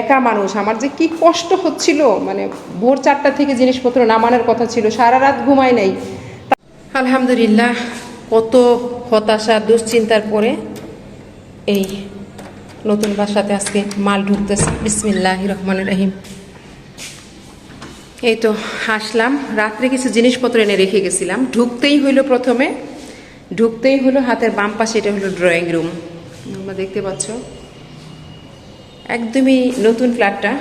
একা মানুষ, আমার যে কি কষ্ট হচ্ছিল মানে ভোর চারটা থেকে জিনিসপত্র নামানোর কথা ছিল সারা রাত ঘুমাই নাই। আলহামদুলিল্লাহ, কত হতাশা, দুশ্চিন্তার পরে এই নতুন বাসাতে আজকে মাল ঢুকতেছে। বিসমিল্লাহ রহমান রহিম। এই তো আসলাম। রাত্রে কিছু জিনিসপত্র এনে রেখে গেছিলাম। ঢুকতেই হইল প্রথমে। ঢুকতেই হলো হাতের বাম পাশে, এটা হলো ড্রয়িং রুম তোমরা দেখতে পাচ্ছ। একদমই নতুন ফ্ল্যাটটা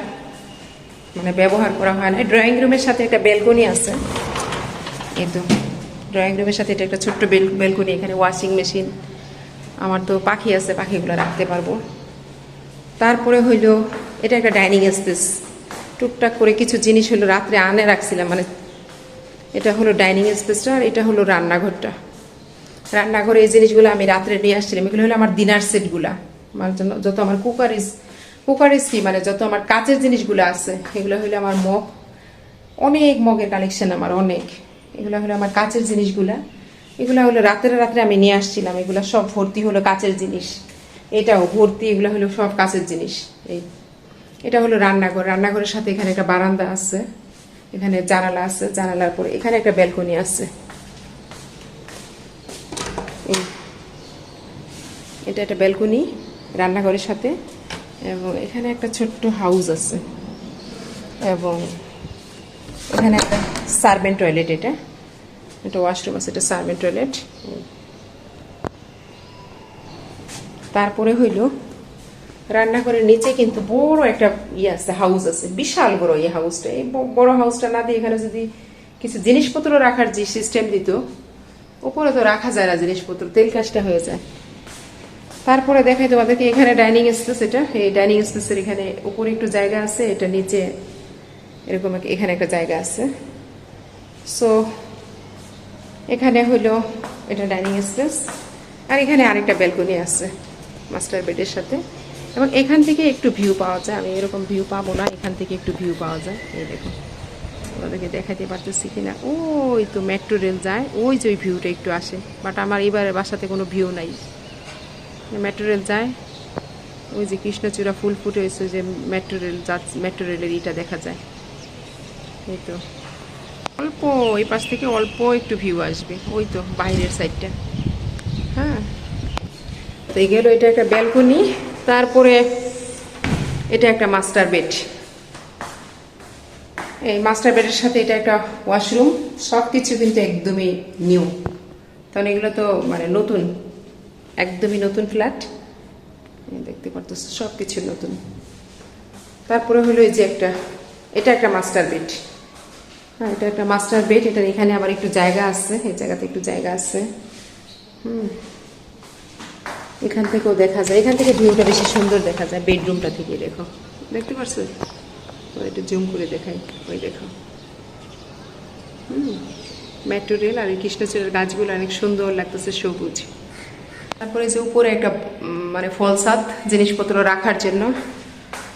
মানে ব্যবহার করা হয় না। ড্রয়িং রুমের সাথে একটা ব্যালকনি আছে। এই তো ড্রয়িং রুমের সাথে এটা একটা ছোট্ট বেল ব্যালকনি এখানে ওয়াশিং মেশিন আমার তো পাখি আছে, পাখিগুলো রাখতে পারব। তারপরে হইল, এটা একটা ডাইনিং স্পেস টুকটাক করে কিছু জিনিস হলো রাত্রে আনে রাখছিলাম মানে এটা হলো ডাইনিং স্পেসটা আর এটা হলো রান্নাঘরটা। রান্নাঘরে এই জিনিসগুলো আমি রাত্রে নিয়ে আসছিলাম। এগুলো হলো আমার ডিনার সেটগুলা আমার জন্য যত আমার কুকারিজ কুকারিজ কি মানে যত আমার কাচের জিনিসগুলো আছে, এগুলো হলো আমার মগ। অনেক মগের কালেকশন আমার, অনেক। এগুলো হলো আমার কাচের জিনিসগুলা। এগুলো হলো রাত্রে রাত্রে আমি নিয়ে আসছিলাম। এগুলো সব ভর্তি হলো কাচের জিনিস। এটাও ভর্তি, এগুলো হলো সব কাচের জিনিস। এই, এটা হলো রান্নাঘর। রান্নাঘরের সাথে এখানে একটা বারান্দা আছে। এখানে জানালা আছে। জানালার পরে এখানে একটা ব্যালকনি আছে। এটা একটা ব্যালকনি রান্নাঘরের সাথে। এবং এখানে একটা ছোট্ট হাউস আছে। এবং এখানে একটা সার্ভেন্ট টয়লেট এটা। এটা ওয়াশরুম আছে, এটা সার্ভেন্ট টয়লেট তারপরে হইল রান্নাঘরের নিচে কিন্তু বড় একটা ইয়ে আছে হাউস আছে। বিশাল বড় এই হাউসটা এই বড় হাউসটা না দিয়ে এখানে যদি কিছু জিনিসপত্র রাখার যে সিস্টেম দিত উপরে তো রাখা যায় না জিনিসপত্র, তেল কাজটা হয়ে যায়। তারপরে দেখাই তোমাদেরকে এখানে ডাইনিং স্পেস এটা। এই ডাইনিং স্পেসের এখানে উপরে একটু জায়গা আছে, এটা নিচে এরকম এখানে একটা জায়গা আছে। সো এখানে হলো এটা ডাইনিং স্পেস আর এখানে আরেকটা ব্যালকনি আছে মাস্টার বেডের সাথে। এবং এখান থেকে একটু ভিউ পাওয়া যায়। আমি এরকম ভিউ পাবো না, এখান থেকে একটু ভিউ পাওয়া যায়। এই দেখো ওদেরকে দেখাতে পারতেছি কিনা। ওই তো মেট্রো রেল যায়, ওই যে ওই ভিউটা একটু আসে। বাট আমার এবারে বাসাতে কোনো ভিউ নাই। মেট্রো রেল যায়, ওই যে কৃষ্ণচূড়া ফুল ফুটে হয়েছে যে যাচ্ছে মেট্রো রেলের ইটা দেখা যায়। এই তো। অল্প ওই পাশ থেকে অল্প একটু ভিউ আসবে, ওই তো বাইরের সাইডটা হ্যাঁ। তো এই গেল, এটা একটা ব্যালকনি তারপরে এটা একটা মাস্টার বেড এই মাস্টার বেডের সাথে এটা একটা ওয়াশরুম সব কিছু কিন্তু একদমই নিউ কারণ এগুলো তো মানে নতুন। একদমই নতুন ফ্ল্যাট। দেখতে পারতেছ সব কিছু নতুন। তারপরে হলো এই যে একটা, এটা একটা মাস্টার বেড হ্যাঁ এটা একটা মাস্টার বেড এটা এখানে আবার একটু জায়গা আছে, এই জায়গাতে একটু জায়গা আছে। হুম। এখান থেকেও দেখা যায়, এখান থেকে ভিউটা বেশি সুন্দর দেখা যায় বেডরুমটা থেকে দেখো। দেখতে পারছ? তো একটু জুম করে দেখাই, ওই দেখো। হুম। মেট্রো রেল আর এই কৃষ্ণচূড়ার গাছগুলো অনেক সুন্দর লাগতেছে সবুজ। তারপরে যে উপরে একটা মানে ফলসাদ জিনিসপত্র রাখার জন্য।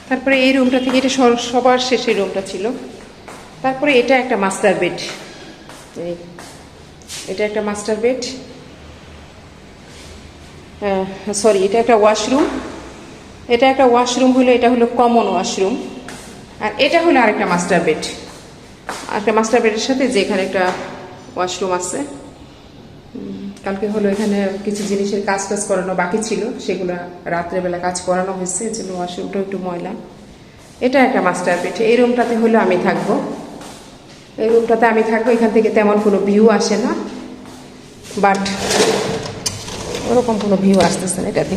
তারপরে এই রুমটা থেকে এটা সবার শেষে রুমটা ছিল। তারপরে এটা একটা মাস্টার বেড এটা একটা মাস্টার বেড সরি এটা একটা ওয়াশরুম এটা একটা ওয়াশরুম হলো, এটা হলো কমন ওয়াশরুম আর এটা হলো আরেকটা মাস্টার বেড আরেকটা মাস্টার বেডের সাথে যে এখানে একটা ওয়াশরুম আছে। কালকে হলো এখানে কিছু জিনিসের কাজ টাজ করানো বাকি ছিল, সেগুলো রাত্রেবেলা কাজ করানো হয়েছে এর জন্য ওয়াশরুমটাও একটু ময়লা। এটা একটা মাস্টার বেড এই রুমটাতে হলো আমি থাকব। এই রুমটাতে আমি থাকব, এখান থেকে তেমন কোনো ভিউ আসে না। বাট ওরকম কোনো ভিউ আসতেছে না, এটা যে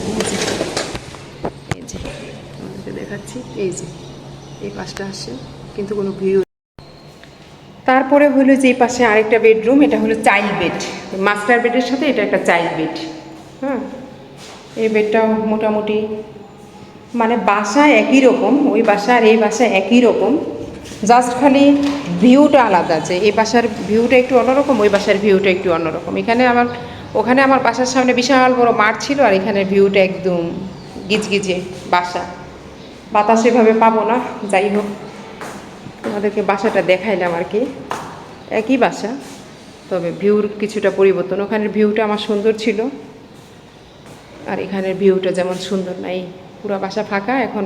এই যে দেখাচ্ছি, এই যে, এই পাশটা আসে, কিন্তু কোনো ভিউ তারপরে হলো যে পাশে আরেকটা বেডরুম, এটা হলো চাইল্ড বেড। মাস্টার বেডের সাথে এটা একটা চাইল্ড বেড। হ্যাঁ এই বেডটাও মোটামুটি মানে বাসা একই রকম, ওই বাসা আর এই বাসা একই রকম। জাস্ট খালি ভিউটা আলাদা আছে এই বাসার ভিউটা একটু অন্যরকম, ওই বাসার ভিউটা একটু অন্যরকম। এখানে আমার, ওখানে আমার বাসার সামনে বিশাল বড় মাঠ ছিল আর এখানে ভিউটা একদম গিজগিজে বাসা। বাতাস এভাবে পাবো না, যাই হোক। তোমাদেরকে বাসাটা দেখাইলাম আর কি। একই বাসা, তবে ভিউর কিছুটা পরিবর্তন। ওখানের ভিউটা আমার সুন্দর ছিল। আর এখানের ভিউটা যেমন সুন্দর নাই, পুরো বাসা ফাঁকা। এখন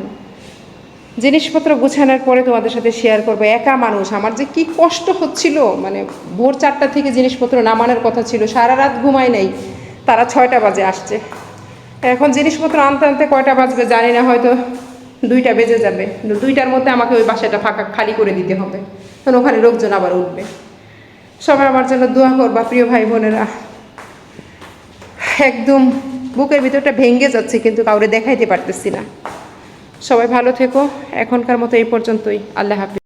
জিনিসপত্র গুছানোর পরে তোমাদের সাথে শেয়ার করব। একা মানুষ, আমার যে কি কষ্ট হচ্ছিল। মানে ভোর চারটা থেকে জিনিসপত্র নামানোর কথা ছিল। সারা রাত ঘুমাই নাই, তারা ছয়টা বাজে আসছে। এখন জিনিসপত্র আনতে আনতে কয়টা বাজবে জানি না, হয়তো দুইটা বেজে যাবে। দুইটার মধ্যে আমাকে ওই বাসাটা ফাঁকা খালি করে দিতে হবে। কারণ ওখানে লোকজন আবার উঠবে। সবাই আমার জন্য দোয়া করবা প্রিয় ভাই বোনেরা। একদম বুকের ভিতরটা ভেঙে যাচ্ছে, কিন্তু কাউরে দেখাইতে পারতেছি না। সবাই ভালো থেকো। এখনকার মতো এই পর্যন্তই। আল্লাহ হাফিজ।